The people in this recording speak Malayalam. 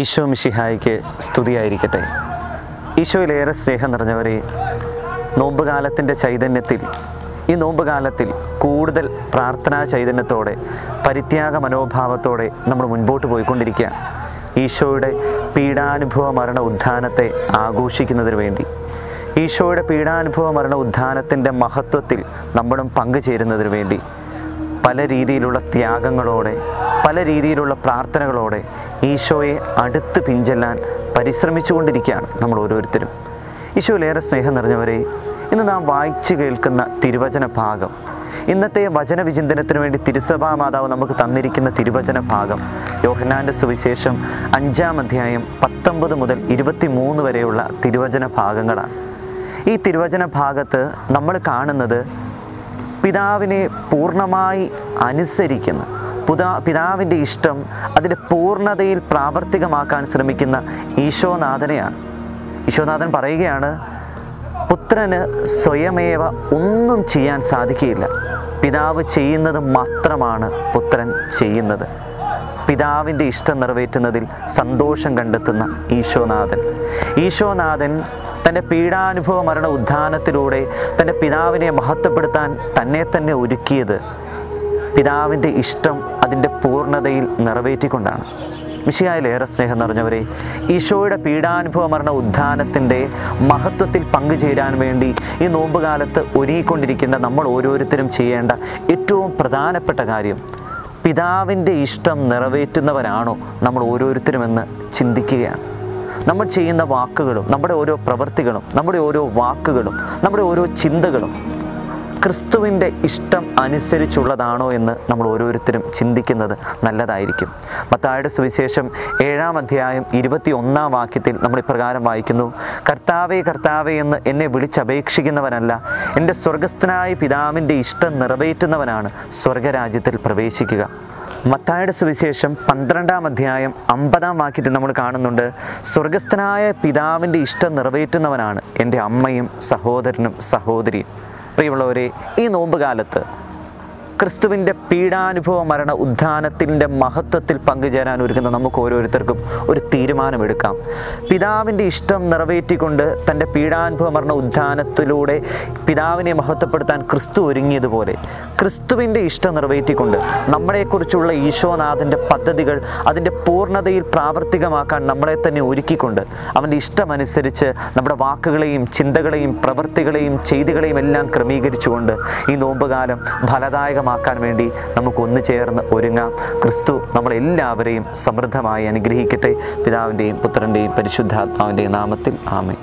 ഈശോ മിഷിഹായിക്ക് സ്തുതിയായിരിക്കട്ടെ. ഈശോയിലേറെ സ്നേഹം നിറഞ്ഞവരെ നോമ്പുകാലത്തിന്റെ ചൈതന്യത്തിൽ ഈ നോമ്പുകാലത്തിൽ കൂടുതൽ പ്രാർത്ഥനാ ചൈതന്യത്തോടെ പരിത്യാഗ മനോഭാവത്തോടെ നമ്മൾ മുൻപോട്ട് പോയിക്കൊണ്ടിരിക്കുക. ഈശോയുടെ പീഡാനുഭവ മരണ ഉദ്ധാനത്തെ ആഘോഷിക്കുന്നതിന് വേണ്ടി. ഈശോയുടെ പീഡാനുഭവ മരണ ഉദ്ധാനത്തിന്റെ മഹത്വത്തിൽ നമ്മളും പങ്കുചേരുന്നതിന് വേണ്ടി. പല രീതിയിലുള്ള ത്യാഗങ്ങളോടെ പല രീതിയിലുള്ള പ്രാർത്ഥനകളോടെ ഈശോയെ അടുത്ത് പിഞ്ചെല്ലാൻ പരിശ്രമിച്ചുകൊണ്ടിരിക്കുകയാണ് നമ്മൾ ഓരോരുത്തരും. ഈശോയിലേറെ സ്നേഹം നിറഞ്ഞവരെ ഇന്ന് നാം വായിച്ചു കേൾക്കുന്ന തിരുവചന ഭാഗം ഇന്നത്തെ വചന വിചിന്തനത്തിന് വേണ്ടി തിരുസഭാ മാതാവ് നമുക്ക് തന്നിരിക്കുന്ന തിരുവചന ഭാഗം യോഹനാന്റെ സുവിശേഷം അഞ്ചാം അധ്യായം പത്തൊമ്പത് മുതൽ ഇരുപത്തി മൂന്ന് വരെയുള്ള തിരുവചന ഭാഗങ്ങളാണ്. ഈ തിരുവചന ഭാഗത്ത് നമ്മൾ കാണുന്നത് പിതാവിനെ പൂർണമായി അനുസരിക്കുന്ന പുതാ പിതാവിന്റെ ഇഷ്ടം അതിന്റെ പൂർണതയിൽ പ്രാവർത്തികമാക്കാൻ ശ്രമിക്കുന്ന ഈശോനാഥനെയാണ്. ഈശോനാഥൻ പറയുകയാണ് പുത്രന് സ്വയമേവ ഒന്നും ചെയ്യാൻ സാധിക്കുകയില്ല. പിതാവ് ചെയ്യുന്നത് മാത്രമാണ് പുത്രൻ ചെയ്യുന്നത്. പിതാവിന്റെ ഇഷ്ടം നിറവേറ്റുന്നതിൽ സന്തോഷം കണ്ടെത്തുന്ന ഈശോനാഥൻ. ഈശോനാഥൻ തന്റെ പീഡാനുഭവ മരണ ഉദ്ധാനത്തിലൂടെ തന്റെ പിതാവിനെ മഹത്വപ്പെടുത്താൻ തന്നെ തന്നെ ഒരുക്കിയത് പിതാവിന്റെ ഇഷ്ടം അതിന്റെ പൂർണതയിൽ നിറവേറ്റിക്കൊണ്ടാണ്. മിശിയായിലേറെ സ്നേഹം നിറഞ്ഞവരെ ഈശോയുടെ പീഡാനുഭവ മരണ ഉദ്ധാനത്തിന്റെ മഹത്വത്തിൽ പങ്കുചേരാൻ വേണ്ടി ഈ നോമ്പുകാലത്ത് ഒരുങ്ങിക്കൊണ്ടിരിക്കേണ്ട നമ്മൾ ഓരോരുത്തരും ചെയ്യേണ്ട ഏറ്റവും പ്രധാനപ്പെട്ട കാര്യം പിതാവിന്റെ ഇഷ്ടം നിറവേറ്റുന്നവരാണോ നമ്മൾ ഓരോരുത്തരുമെന്ന് ചിന്തിക്കുകയാണ്. നമ്മൾ ചെയ്യുന്ന വാക്കുകളും നമ്മുടെ ഓരോ പ്രവൃത്തികളും നമ്മുടെ ഓരോ വാക്കുകളും നമ്മുടെ ഓരോ ചിന്തകളും ക്രിസ്തുവിന്റെ ഇഷ്ടം അനുസരിച്ചുള്ളതാണോ എന്ന് നമ്മൾ ഓരോരുത്തരും ചിന്തിക്കുന്നത് നല്ലതായിരിക്കും. മത്തായുടെ സുവിശേഷം ഏഴാം അധ്യായം ഇരുപത്തി ഒന്നാം വാക്യത്തിൽ നമ്മൾ ഇപ്രകാരം വായിക്കുന്നു കർത്താവേ കർത്താവേ എന്ന് എന്നെ വിളിച്ചപേക്ഷിക്കുന്നവനല്ല എന്റെ സ്വർഗസ്ഥനായ പിതാവിന്റെ ഇഷ്ടം നിറവേറ്റുന്നവനാണ് സ്വർഗരാജ്യത്തിൽ പ്രവേശിക്കുക. മത്തായുടെ സുവിശേഷം പന്ത്രണ്ടാം അധ്യായം അമ്പതാം വാക്യത്തിൽ നമ്മൾ കാണുന്നുണ്ട് സ്വർഗസ്ഥനായ പിതാവിന്റെ ഇഷ്ടം നിറവേറ്റുന്നവനാണ് എന്റെ അമ്മയും സഹോദരനും സഹോദരിയും. പ്രിയമുള്ളവരെ ഈ നോമ്പ് കാലത്ത് ക്രിസ്തുവിന്റെ പീഡാനുഭവ മരണ ഉദ്ധാനത്തിന്റെ മഹത്വത്തിൽ പങ്കുചേരാൻ ഒരുക്കുന്ന നമുക്ക് ഓരോരുത്തർക്കും ഒരു തീരുമാനമെടുക്കാം. പിതാവിന്റെ ഇഷ്ടം നിറവേറ്റിക്കൊണ്ട് തന്റെ പീഡാനുഭവ മരണ ഉദ്ധാനത്തിലൂടെ പിതാവിനെ മഹത്വപ്പെടുത്താൻ ക്രിസ്തു ഒരുങ്ങിയതുപോലെ ക്രിസ്തുവിന്റെ ഇഷ്ടം നിറവേറ്റിക്കൊണ്ട് നമ്മളെക്കുറിച്ചുള്ള ഈശോനാഥന്റെ പദ്ധതികൾ അതിന്റെ പൂർണതയിൽ പ്രാവർത്തികമാക്കാൻ നമ്മളെ തന്നെ ഒരുക്കിക്കൊണ്ട് അവന്റെ ഇഷ്ടമനുസരിച്ച് നമ്മുടെ വാക്കുകളെയും ചിന്തകളെയും പ്രവൃത്തികളെയും ചെയ്തികളെയും എല്ലാം ക്രമീകരിച്ചുകൊണ്ട് ഈ നോമ്പുകാലം ഫലദായകമാക്കാൻ വേണ്ടി നമുക്ക് ഒന്നു ചേർന്ന് ഒരുങ്ങാം. ക്രിസ്തു നമ്മളെല്ലാവരെയും സമൃദ്ധമായി അനുഗ്രഹിക്കട്ടെ. പിതാവിന്റെയും പുത്രന്റെയും പരിശുദ്ധാത്മാവിന്റെയും നാമത്തിൽ ആമേ